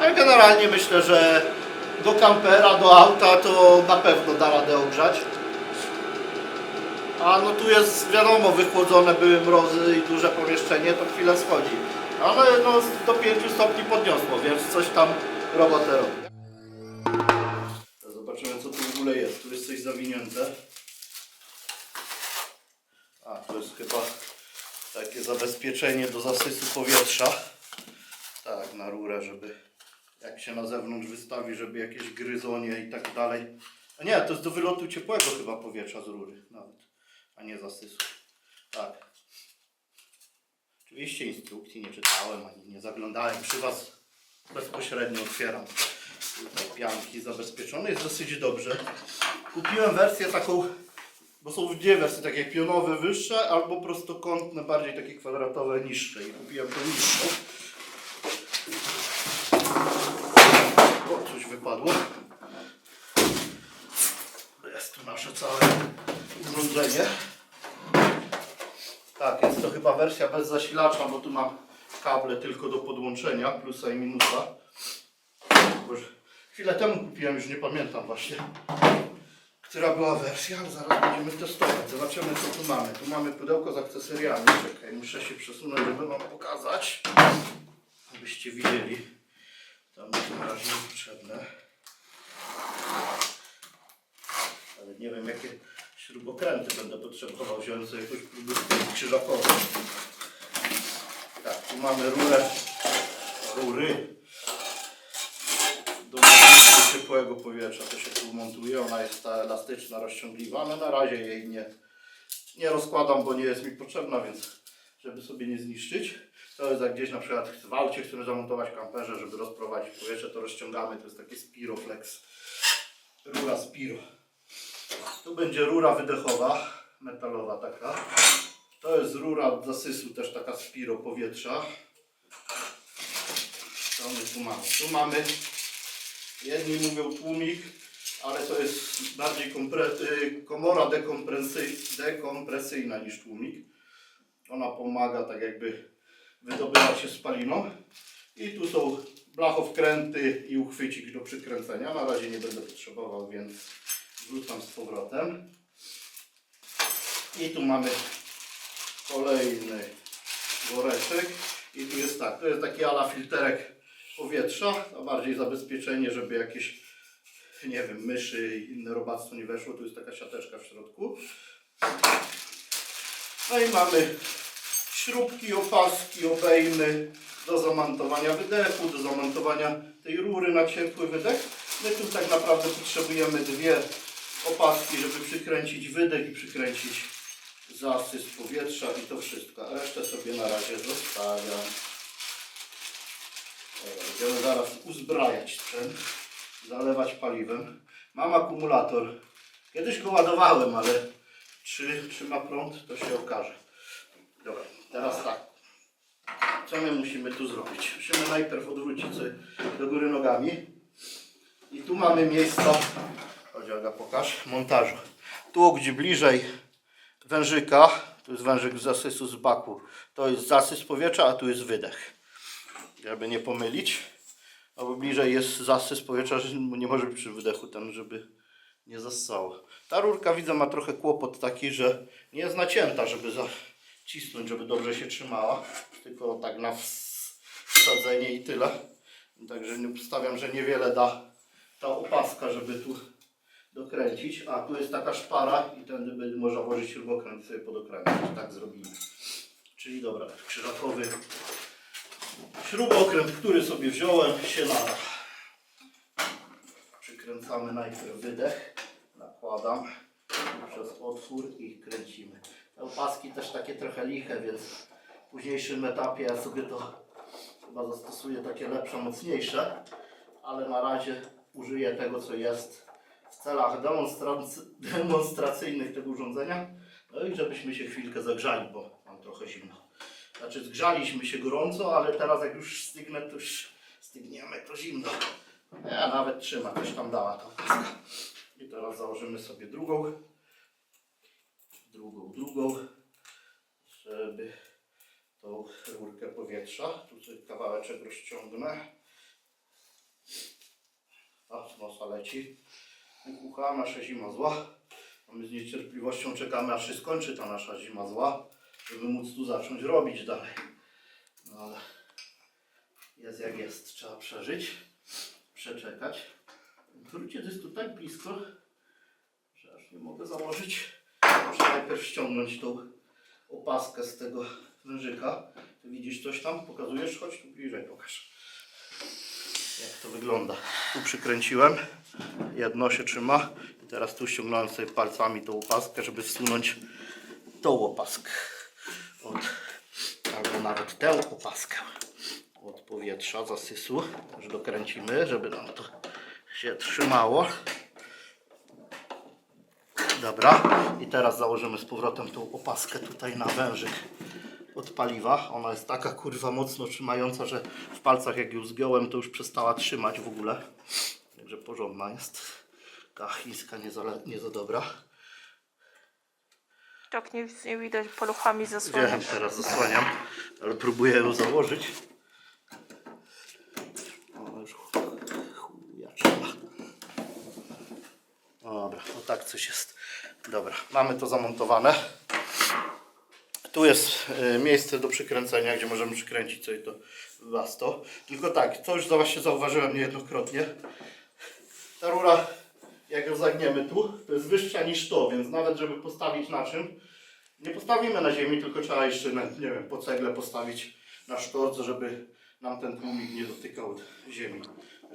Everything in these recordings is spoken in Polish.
Ale generalnie myślę, że do kampera, do auta to na pewno da radę ogrzać. A no tu jest wiadomo, wychłodzone były mrozy i duże pomieszczenie, to chwilę schodzi. Ale no do 5 stopni podniosło, więc coś tam robotę robi. Zobaczymy co tu w ogóle jest. Tu jest coś zawinięte. A, to jest chyba takie zabezpieczenie do zasysu powietrza. Tak, na rurę, żeby jak się na zewnątrz wystawi, żeby jakieś gryzonie i tak dalej. A nie, to jest do wylotu ciepłego chyba powietrza z rury nawet, a nie zasysu. Tak. Oczywiście instrukcji nie czytałem, ani nie zaglądałem przy Was. Bezpośrednio otwieram. Tutaj pianki zabezpieczone, jest dosyć dobrze. Kupiłem wersję taką, bo są dwie wersje, takie pionowe wyższe, albo prostokątne, bardziej takie kwadratowe niższe. I kupiłem tą niższą. O, coś wypadło. Jest tu nasze całe urządzenie. Tak, jest to chyba wersja bez zasilacza, bo tu mam kable tylko do podłączenia, plusa i minusa. Boże, chwilę temu kupiłem, już nie pamiętam właśnie, która była wersja, ale zaraz będziemy testować. Zobaczymy co tu mamy. Tu mamy pudełko z akcesoriami. Czekaj, muszę się przesunąć, żeby Wam pokazać, abyście widzieli. Mi tu na razie niepotrzebne. Ale nie wiem jakie śrubokręty będę potrzebował wziąć sobie jakąś próbę krzyżakową. Tak, tu mamy rurę, rury do ciepłego powietrza. To się tu montuje, ona jest ta elastyczna, rozciągliwa, ale na razie jej nie, nie rozkładam, bo nie jest mi potrzebna, więc żeby sobie nie zniszczyć. To jest jak gdzieś na przykład w aucie chcemy zamontować kamperze, żeby rozprowadzić powietrze, to rozciągamy, to jest taki Spiroflex. Rura Spiro. Tu będzie rura wydechowa, metalowa taka. To jest rura od zasysu, też taka Spiro powietrza. Co my tu mamy? Tu mamy, jedni mówią tłumik, ale to jest bardziej y, komora dekompresy, dekompresyjna niż tłumik. Ona pomaga tak jakby wydobywać się spaliną. I tu są blachowkręty i uchwycik do przykręcenia. Na razie nie będę potrzebował, więc wrzucam z powrotem. I tu mamy kolejny woreczek. I tu jest tak, to jest taki ala filterek powietrza, a bardziej zabezpieczenie, żeby jakieś, nie wiem, myszy i inne robactwo nie weszło. Tu jest taka siateczka w środku. No i mamy śrubki, opaski, obejmy do zamontowania wydechu, do zamontowania tej rury na ciepły wydech. My tu tak naprawdę potrzebujemy dwie opaski, żeby przykręcić wydech i przykręcić zasys powietrza i to wszystko. Resztę sobie na razie zostawiam. Będziemy zaraz uzbrajać sprzęt, zalewać paliwem. Mam akumulator. Kiedyś go ładowałem, ale czy, czy ma prąd, to się okaże. Dobra, teraz tak. Co my musimy tu zrobić? Musimy najpierw odwrócić sobie do góry nogami. I tu mamy miejsce, chodź Aga, pokaż, montażu. Tu gdzie bliżej wężyka, tu jest wężyk z zasysu z baku, to jest zasys powietrza, a tu jest wydech. Żeby nie pomylić. Albo bliżej jest zasys powietrza, że nie może być przy wydechu ten, żeby nie zassało. Ta rurka widzę ma trochę kłopot taki, że nie jest nacięta, żeby zacisnąć, żeby dobrze się trzymała. Tylko tak na ws- wsadzenie i tyle. Także nie obstawiam, że niewiele da ta opaska, żeby tu dokręcić. A tu jest taka szpara i tędy będzie można włożyć śrubokręt sobie podokręcić. Tak zrobimy. Czyli dobra, krzyżakowy śrubokręt, który sobie wziąłem, się nada. Przykręcamy najpierw wydech, nakładam przez otwór i kręcimy. Te opaski też takie trochę liche, więc w późniejszym etapie ja sobie to chyba zastosuję takie lepsze, mocniejsze, ale na razie użyję tego, co jest celach demonstracy- demonstracyjnych tego urządzenia. No i żebyśmy się chwilkę zagrzali, bo mam trochę zimno. Znaczy zgrzaliśmy się gorąco, ale teraz jak już stygnę, to już stygniemy, to zimno. Ja nawet trzyma, też tam dała ta opaska. I teraz założymy sobie drugą, drugą, drugą, żeby tą rurkę powietrza, tu sobie kawałeczek rozciągnę. Słuchajcie, wykuchała nasza zima zła. A my z niecierpliwością czekamy, aż się skończy ta nasza zima zła, żeby móc tu zacząć robić dalej. No ale jest jak jest, trzeba przeżyć, przeczekać. Wróćcie, to jest tu tak blisko, że aż nie mogę założyć. Muszę najpierw ściągnąć tą opaskę z tego wężyka. Ty widzisz coś tam? Pokazujesz? Chodź tu bliżej, pokaż. Jak to wygląda. Tu przykręciłem, jedno się trzyma i teraz tu ściągnąłem sobie palcami tą opaskę, żeby wsunąć tą opaskę od, albo nawet tę opaskę od powietrza, zasysu. Też dokręcimy, żeby nam to się trzymało. Dobra, i teraz założymy z powrotem tą opaskę tutaj na wężyk od paliwa. Ona jest taka kurwa mocno trzymająca, że w palcach jak ją zgiąłem to już przestała trzymać w ogóle. Także porządna jest. Ta chińska nie za, nie za dobra. Tak nic nie widać, paluchami Wiem, zasłaniasz. teraz zasłaniam, ale próbuję ją założyć. O, już chuja trzeba. Dobra, o tak coś jest. Dobra, mamy to zamontowane. Tu jest e, miejsce do przykręcenia, gdzie możemy przykręcić sobie to was to. Tylko tak, co już za właśnie zauważyłem niejednokrotnie. Ta rura, jak ją zagniemy tu, to jest wyższa niż to, więc nawet żeby postawić na czym, nie postawimy na ziemi, tylko trzeba jeszcze, na, nie wiem, po cegle postawić na sztorce, żeby nam ten tłumik nie dotykał ziemi.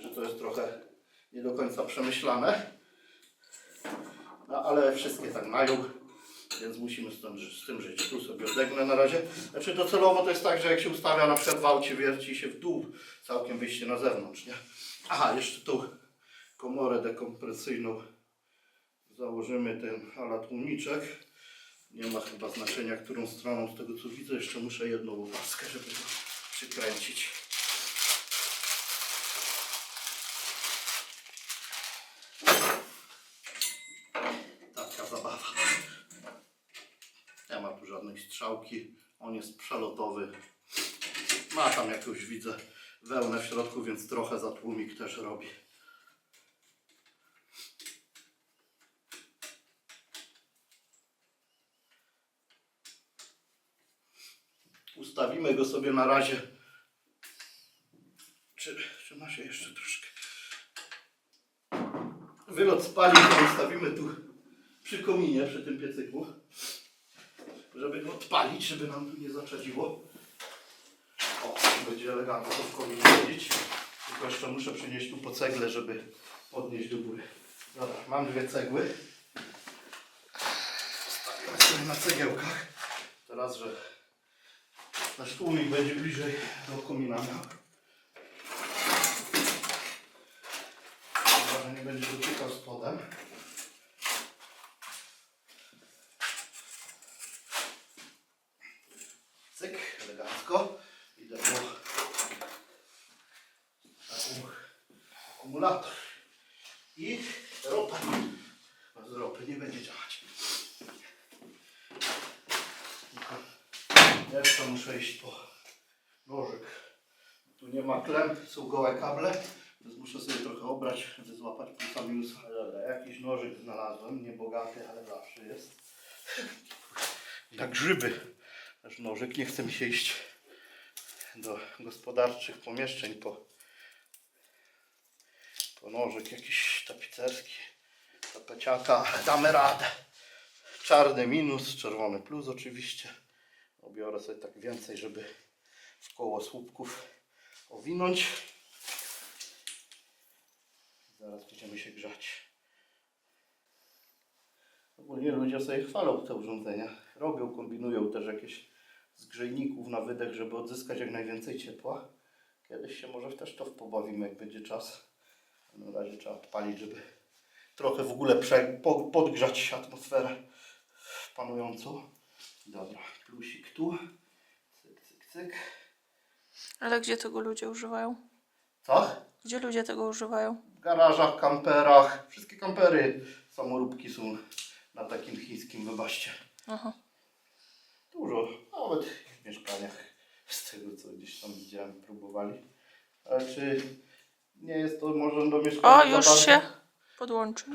Że to jest trochę nie do końca przemyślane. No ale wszystkie tak mają, więc musimy z tym, z tym żyć. Tu sobie odegnę na razie. Znaczy docelowo to jest tak, że jak się ustawia na przykład w aucie, wierci się w dół, całkiem wyjście na zewnątrz, nie? Aha, jeszcze tą komorę dekompresyjną założymy ten ala tłumiczek. Nie ma chyba znaczenia, którą stroną z tego co widzę. Jeszcze muszę jedną opaskę, żeby to przykręcić. Taka zabawa. Nie ma tu żadnej strzałki. On jest przelotowy. Ma tam jakąś, widzę, wełnę w środku, więc trochę za tłumik też robi. Ustawimy go sobie na razie. Czy, czy ma się jeszcze troszkę? Wylot spali, to ustawimy tu przy kominie, przy tym piecyku. Żeby go odpalić, żeby nam tu nie zaczadziło. O, będzie elegancko w kominie chodzić. Tylko jeszcze muszę przynieść tu po cegle, żeby podnieść do góry. Dobra, mam dwie cegły. Stawiam sobie na cegiełkach. Teraz, że nasz tłumik będzie bliżej do komina miał. Chyba, że nie będzie dotykał spodem. Cyk, elegancko. Idę po taką akumulator. I ropa. Bez ropy nie będzie działać. Tylko jeszcze muszę iść po nożyk. Są gołe kable, więc muszę sobie trochę obrać, żeby złapać pulsa minusa. Dobra, jakiś nożyk znalazłem, niebogaty, ale zawsze jest. Jak grzyby. Też nożyk, nie chce mi się iść do gospodarczych pomieszczeń po, po nożyk jakiś tapicerski, tapeciaka, damy radę. Czarny minus, czerwony plus oczywiście. Obiorę sobie tak więcej, żeby w koło słupków owinąć. Zaraz będziemy się grzać. Ogólnie ludzie sobie chwalą te urządzenia. Robią, kombinują też jakieś z grzejników na wydech, żeby odzyskać jak najwięcej ciepła. Kiedyś się może też to pobawimy, jak będzie czas. Na razie trzeba odpalić, żeby trochę w ogóle podgrzać atmosferę panującą. Dobra, plusik tu. Cyk, cyk, cyk. Ale gdzie tego ludzie używają? Co? Gdzie ludzie tego używają? W garażach, kamperach. Wszystkie kampery, samoróbki są na takim chińskim wybaście. Aha. Dużo, nawet w mieszkaniach, z tego co gdzieś tam widziałem, próbowali. Ale czy nie jest to może do mieszkania O, już się Podłączył.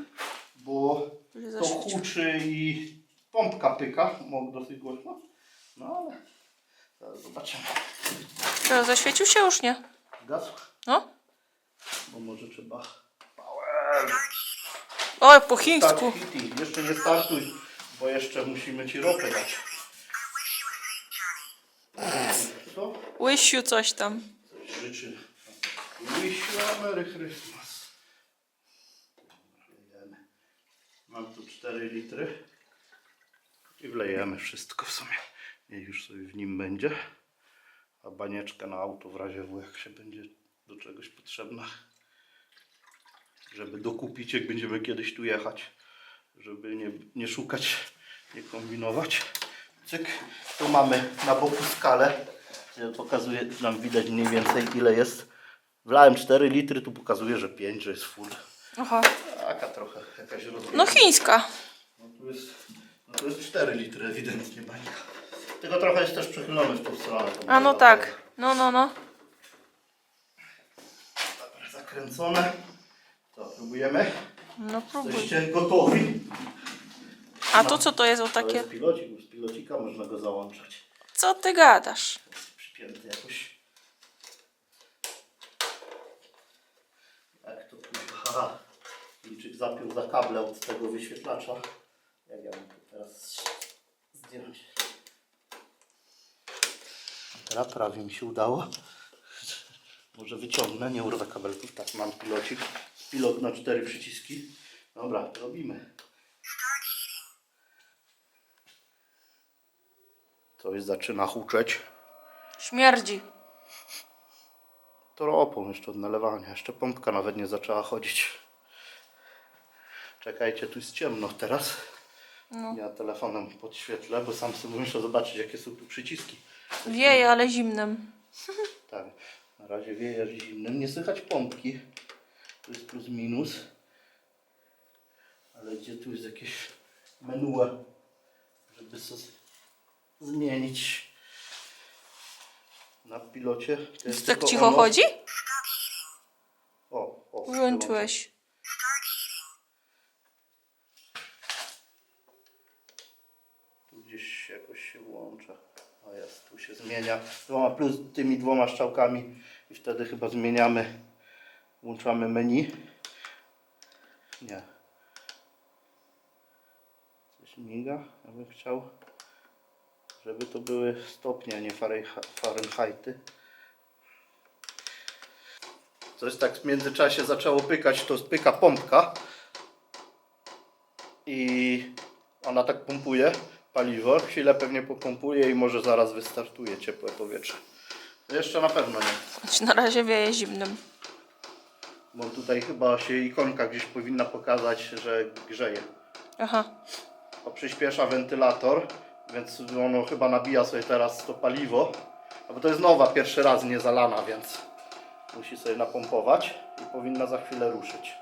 bo to huczy i pompka pyka, mo- dosyć głośno. No ale zaraz zobaczymy. Czy zaświecił się już nie? Gasł? No. Bo może trzeba... Oj, po Start chińsku. hitting. Jeszcze nie startuj, bo jeszcze musimy ci ropę dać. Co? You coś tam. Coś życzy. Wish you a Merry Christmas. Wlejemy. Mam tu 4 litry. I wlejemy wszystko w sumie. Niech już sobie w nim będzie. A banieczka na auto w razie W, jak się będzie do czegoś potrzebna. Żeby dokupić, jak będziemy kiedyś tu jechać. Żeby nie, nie szukać, nie kombinować. Cyk. Tu mamy na boku skalę. Pokazuje nam widać mniej więcej ile jest. Wlałem 4 litry, tu pokazuje, że 5, że jest full. Aha. Taka trochę jakaś rozmiana. No chińska. No tu jest, no tu jest 4 litry ewidentnie bańka. Tylko trochę jest też przechylony w tą stronę. A no tak. No, no, no. Dobra, zakręcone. To próbujemy. No próbuj. Jesteście gotowi? A to co to jest o To takie? jest pilocik, z pilocika można go załączać. Co ty gadasz? Jest przypięty jakoś. Jak to tu? Haha. Chińczyk zapiął za kable od tego wyświetlacza. Jak ja mam to teraz zdjąć? Teraz prawie mi się udało. Może wyciągnę, nie urwę kabelków. Tak, mam pilocik. Pilot na cztery przyciski. Dobra, robimy. Coś zaczyna huczeć. Śmierdzi. To ropą jeszcze od nalewania. Jeszcze pompka nawet nie zaczęła chodzić. Czekajcie, tu jest ciemno teraz. No. Ja telefonem podświetlę, bo sam sobie muszę zobaczyć, jakie są tu przyciski. Wieje, ale zimnym. Tak, na razie wieje zimnym. Nie słychać pompki. Tu jest plus minus. Ale gdzie tu jest jakieś menu, żeby sobie zmienić na pilocie. To Jest tak cicho ono. chodzi? O, o, Włączyłeś. Tu gdzieś jakoś się włącza. O jest, tu się zmienia. Dwoma plus tymi dwoma strzałkami i wtedy chyba zmieniamy. Włączamy menu. Nie. Coś miga. Ja bym chciał, żeby to były stopnie, a nie Fahrenhe- Fahrenheity. Coś tak w międzyczasie zaczęło pykać, to pyka pompka i ona tak pompuje paliwo, chwilę pewnie popompuje i może zaraz wystartuje ciepłe powietrze. Jeszcze na pewno nie, Choć na razie wieje zimnym. bo tutaj chyba się ikonka gdzieś powinna pokazać, że grzeje. Aha. A przyspiesza wentylator, więc ono chyba nabija sobie teraz to paliwo. No bo to jest nowa, pierwszy raz nie zalana, więc musi sobie napompować i powinna za chwilę ruszyć.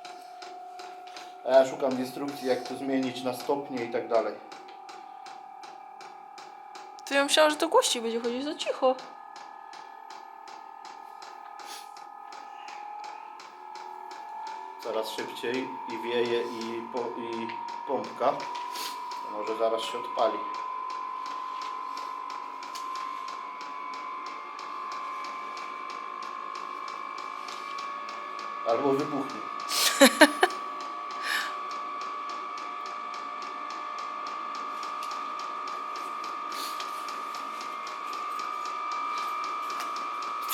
A ja szukam instrukcji, jak to zmienić na stopnie i tak dalej. To ja myślałam, że to głośniej będzie chodzić za cicho. coraz szybciej i wieje i, po, i pompka. To może zaraz się odpali. Albo wybuchnie.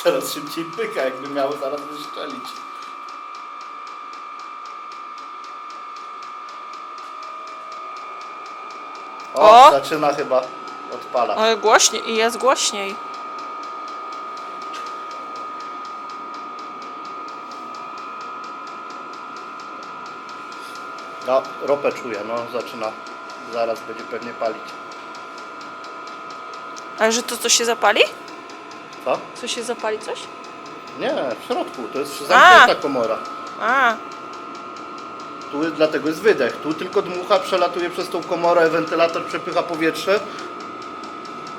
Coraz szybciej pyka, jakby miało zaraz wyszczelić. O, O! zaczyna chyba odpalać. Ale głośniej i jest głośniej. No, ropę czuję, no zaczyna. Zaraz będzie pewnie palić. Ale że to coś się zapali? Co? Co się zapali coś? Nie, w środku, to jest zamknięta komora. A, Tu dlatego jest wydech. Tu tylko dmucha przelatuje przez tą komorę, wentylator przepycha powietrze.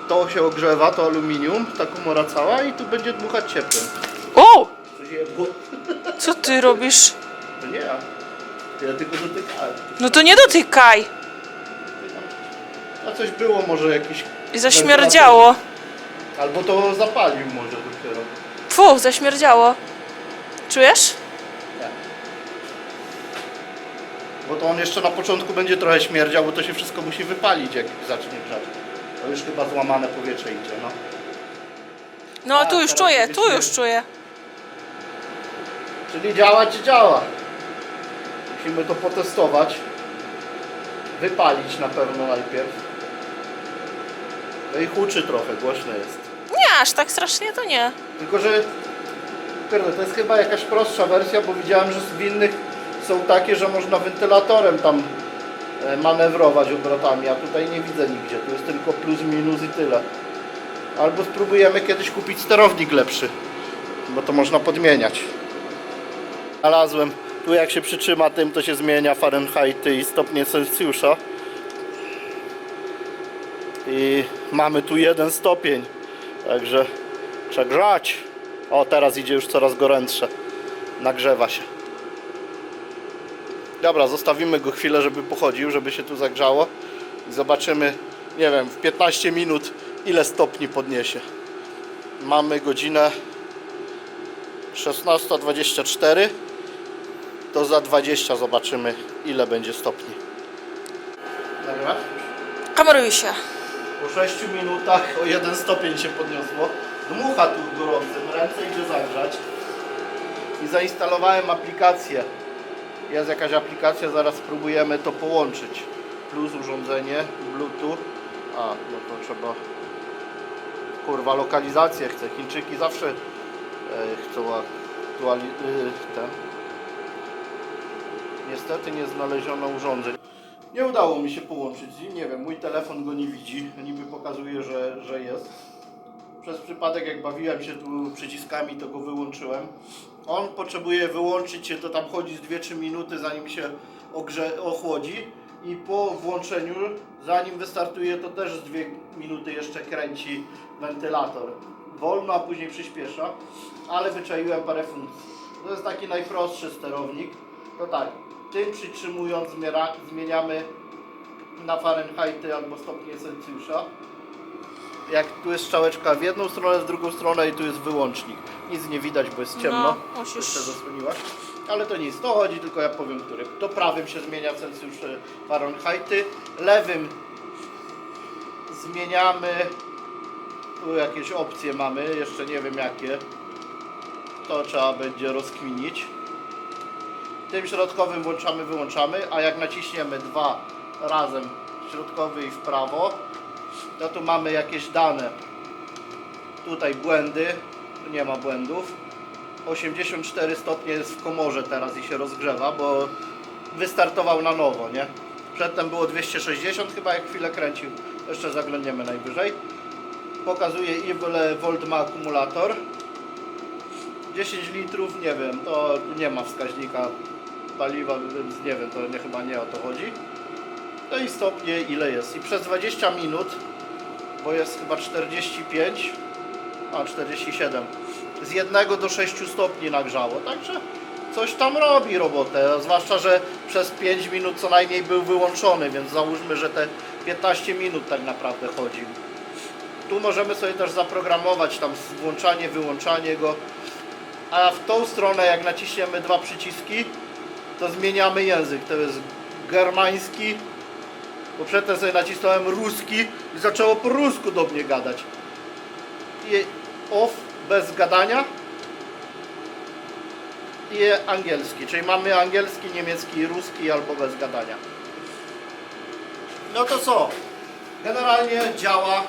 To się ogrzewa, to aluminium, ta komora cała i tu będzie dmuchać ciepłem. o! Coś jebło. Co ty robisz? To nie ja. Ja tylko dotykałem. No to nie dotykaj. A coś było może jakiś... I zaśmierdziało. Albo to zapalił może dopiero. Fu, zaśmierdziało. Czujesz? Nie. Bo to on jeszcze na początku będzie trochę śmierdział, bo to się wszystko musi wypalić, jak zacznie grzać. To już chyba złamane powietrze idzie, no. No A, tu już teraz czuję, tu już czuję. Czyli działa czy działa? Musimy to potestować. Wypalić na pewno najpierw. No i huczy trochę, głośno jest. Aż tak strasznie to nie. Tylko, że to jest chyba jakaś prostsza wersja, bo widziałem, że w innych są takie, że można wentylatorem tam e, manewrować obrotami, a tutaj nie widzę nigdzie. Tu jest tylko plus, minus i tyle. Albo spróbujemy kiedyś kupić sterownik lepszy, bo to można podmieniać. Znalazłem, tu jak się przytrzyma tym, to się zmienia Fahrenheit i stopnie Celsjusza. I mamy tu jeden stopień, także trzeba grzać. O, teraz idzie już coraz gorętsze. Nagrzewa się. Dobra, zostawimy go chwilę, żeby pochodził, żeby się tu zagrzało. I zobaczymy, nie wiem, w 15 minut ile stopni podniesie. Mamy godzinę 16.24. To za 20 zobaczymy ile będzie stopni. Nagrywasz? Kameruj się. Po 6 minutach o 1 stopień się podniosło. Dmucha tu gorącym, ręce idzie zagrzać. I zainstalowałem aplikację. Jest jakaś aplikacja, zaraz spróbujemy to połączyć. Plus urządzenie, Bluetooth. A, no to trzeba... Kurwa, lokalizację chcę. Chińczyki zawsze e, chcą aktuali... E, ten. Niestety nie znaleziono urządzeń. Nie udało mi się połączyć z nim, nie wiem, mój telefon go nie widzi, niby pokazuje, że, że jest. Przez przypadek jak bawiłem się tu przyciskami, to go wyłączyłem. On potrzebuje wyłączyć się, to tam chodzi z 2-3 minuty zanim się ogrze, ochłodzi i po włączeniu, zanim wystartuje, to też z 2 minuty jeszcze kręci wentylator. Wolno, a później przyspiesza, ale wyczaiłem parę funkcji. To jest taki najprostszy sterownik. To tak, tym przytrzymując zmieniamy na Fahrenheity albo stopnie Celsjusza. Jak tu jest strzałeczka w jedną stronę, w drugą stronę i tu jest wyłącznik. Nic nie widać, bo jest ciemno. No, musisz- Jeszcze zasłoniłaś. Ale to nic, to chodzi, tylko ja powiem, który. To prawym się zmienia Celsjusz e, Fahrenheity, lewym zmieniamy. Tu jakieś opcje mamy, jeszcze nie wiem jakie. To trzeba będzie rozkminić. Tym środkowym włączamy, wyłączamy, a jak naciśniemy dwa razem środkowy i w prawo, to tu mamy jakieś dane. Tutaj błędy, tu nie ma błędów. 84 stopnie jest w komorze teraz i się rozgrzewa, bo wystartował na nowo, nie? Przedtem było 260 chyba jak chwilę kręcił. Jeszcze zaglądniemy najwyżej. Pokazuje ile volt ma akumulator. 10 litrów, nie wiem, to nie ma wskaźnika paliwa, więc nie wiem, to nie, chyba nie o to chodzi. No i stopnie ile jest. I przez 20 minut, bo jest chyba 45, a 47, z 1 do 6 stopni nagrzało, także coś tam robi robotę, zwłaszcza, że przez 5 minut co najmniej był wyłączony, więc załóżmy, że te 15 minut tak naprawdę chodził. Tu możemy sobie też zaprogramować tam włączanie, wyłączanie go, a w tą stronę jak naciśniemy dwa przyciski, to zmieniamy język. To jest germański, bo przedtem sobie nacisnąłem ruski i zaczęło po rusku do mnie gadać. I off bez gadania i angielski, czyli mamy angielski, niemiecki, ruski albo bez gadania. No to co? Generalnie działa.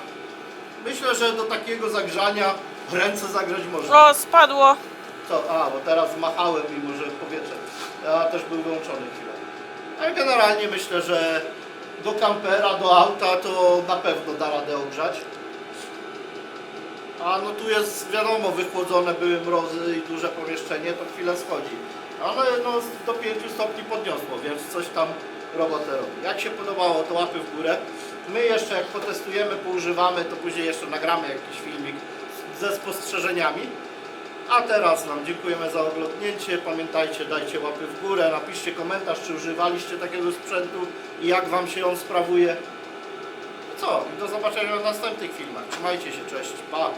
Myślę, że do takiego zagrzania ręce zagrzać można. O, spadło. Co? A, bo teraz machałem mimo że powietrze. A też był wyłączony chwilę. Ale generalnie myślę, że do kampera, do auta to na pewno da radę ogrzać. A no tu jest wiadomo, wychłodzone były mrozy i duże pomieszczenie, to chwilę schodzi. Ale no do 5 stopni podniosło, więc coś tam robotę robi. Jak się podobało, to łapy w górę. My jeszcze jak potestujemy, poużywamy, to później jeszcze nagramy jakiś filmik ze spostrzeżeniami. A teraz Wam dziękujemy za oglądnięcie. Pamiętajcie, dajcie łapy w górę, napiszcie komentarz, czy używaliście takiego sprzętu i jak Wam się on sprawuje. Co, i do zobaczenia w następnych filmach. Trzymajcie się, cześć, pa!